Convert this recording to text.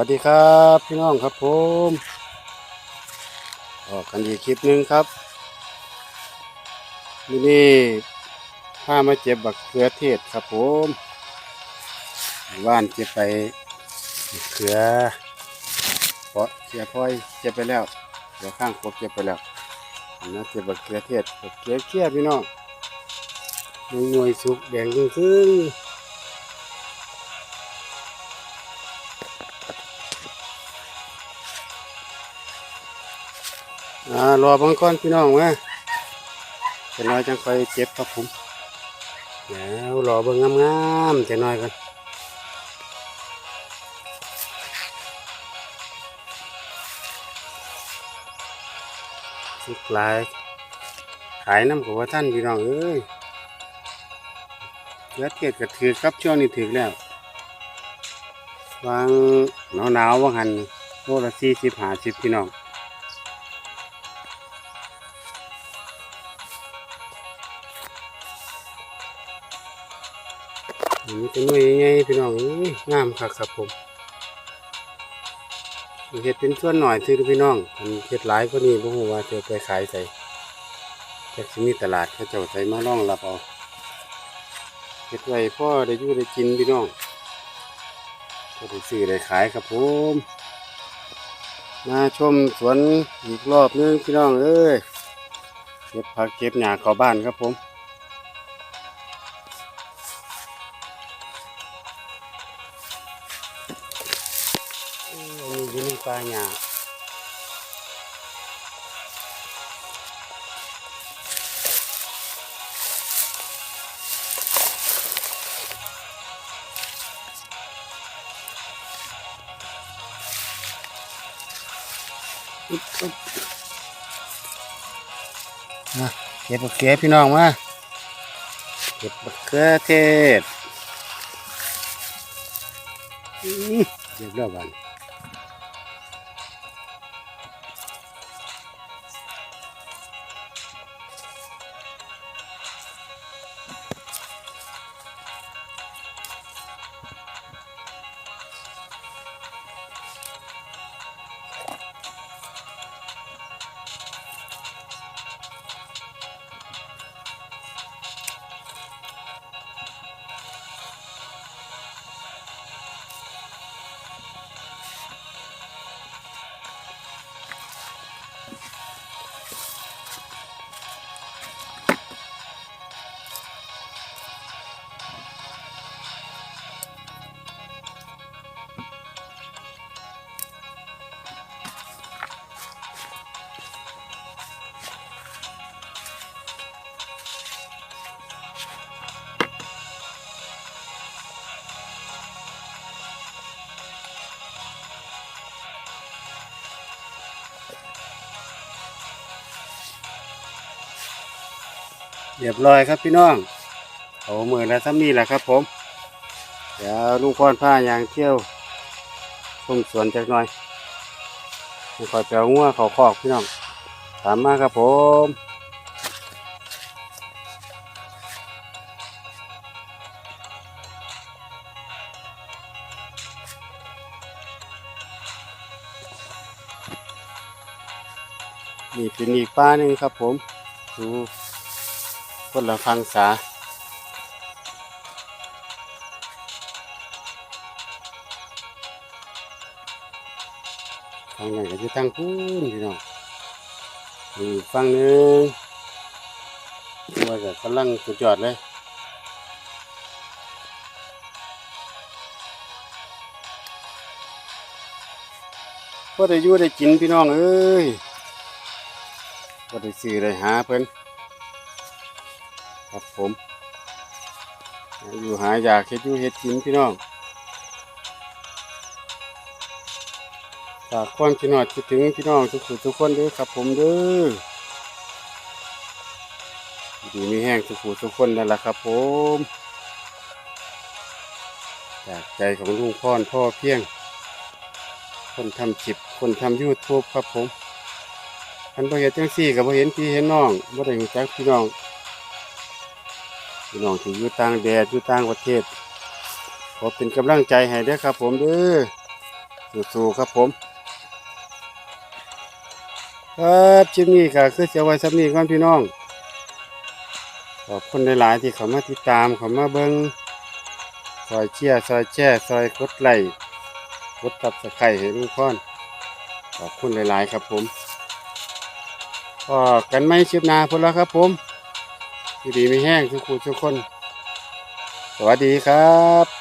สวัสดีครับพี่น้องครับผมออกกันอีกคลิปหนึ่งครับนี่นี่ผ้ามาเจ็บบักเขือเทศครับผมว่านเจ็บไปเขือเพราะเสียพลอยเจ็บไปแล้วเดี๋ยวข้างครบเจ็บไปแล้วนะเจ็บบักเขือเทศบักเขือเขี้ยพี่น้องหน่วยหน่วยสุกแดงยิ่ง อ่ารอบางก้อนพี่น้องมาจะน้อยจังคอยเจ็บครับผมแล้วรอเบิ่งงามๆจะน้อยกันสุกลายขายน้ำกับว่าท่านพี่น้องเอ้ยเลือดเทียดก็ถือครับช่วงนี้ถือแล้ววางหนาวหนาวๆว่างหันโลละสี่สิบห้าสิบพี่น้อง นนี้เป็นหน่วยใหญ่พี่น้องงามคักครับผมเห็ดเป็นส่วนหน่อยซื้อพี่น้องอันเห็ดหลายก็นี่บ่ฮู้ว่าจะไปขายใส่จากสิมีตลาดเขาเจ้าใส่มาล่องรับเอาเห็ดไว้พ่อได้ยู่ได้กินพี่น้องก็ได้ซื้อได้ขายครับผมมาชมสวนอีกรอบนึงพี่น้องเอ้ยเก็บผักเก็บหญ้าเข้าบ้านครับผม ป่าหญ้าอึ๊บอึ๊บมาเก็บบักเขือพี่น้องมาเก็บบักเขือเทศอื้อเรียบร้อยบ้าน เรียบร้อยครับพี่น้องเอามือแล้วซ้ำนี่แหละครับผมเดี๋ยวลุงพรผ้ายางเที่ยวชมสวนจักหน่อยให้คอยแปลงัวเขาคอกพี่น้องตามมาครับผมนี่เป็นอีกป้าหนึ่งครับผมดู คนละฟังษาทางนั้นก็จะตั้งพูนพี่น้องนี่อีกฟังหนึ่งว่าจะกำลังสุดยอดเลยก็ได้อยู่ได้กินพี่น้องเอ้ยก็ได้ซื้อได้หาเพิ่น ครับผมอยู่หาอยากเฮ็ดอยู่เฮ็ดกินพี่น้องฝากความคิดฮอดคิดถึงพี่น้องทุกคนทุกคนด้อครับผมเด้อดีมีแห้งทุกคนทุกคนนั่นแหละครับผมจากใจของลุงพ่อนพ่อเพียง คนทำจิบคนทำยูทูบครับผมคันบ่เห็นจังซี่ก็บ่เห็นพี่เห็นน้องบ่ได้รู้จักพี่น้อง พี่น้องที่อยู่ต่างแดนอยู่ต่างประเทศ ขอเป็นกำลังใจให้ด้อครับ ผมเด้อสู้ๆครับผมครับคลิปนี้ก็คือเสียไว้สำนีก่อนพี่น้องขอบคุณหลายๆที่เขามาติดตามเขามาเบิ้งซอยเชี่ยซอยแช่ซอยกดไลค์กดตับสไครให้ลุงพ่อนขอบคุณหลายๆครับผมก็กันไม่ชิบนาพุ่นแล้วครับผม ดีไม่แห้งทุกคู่ทุกคน สวัสดีครับ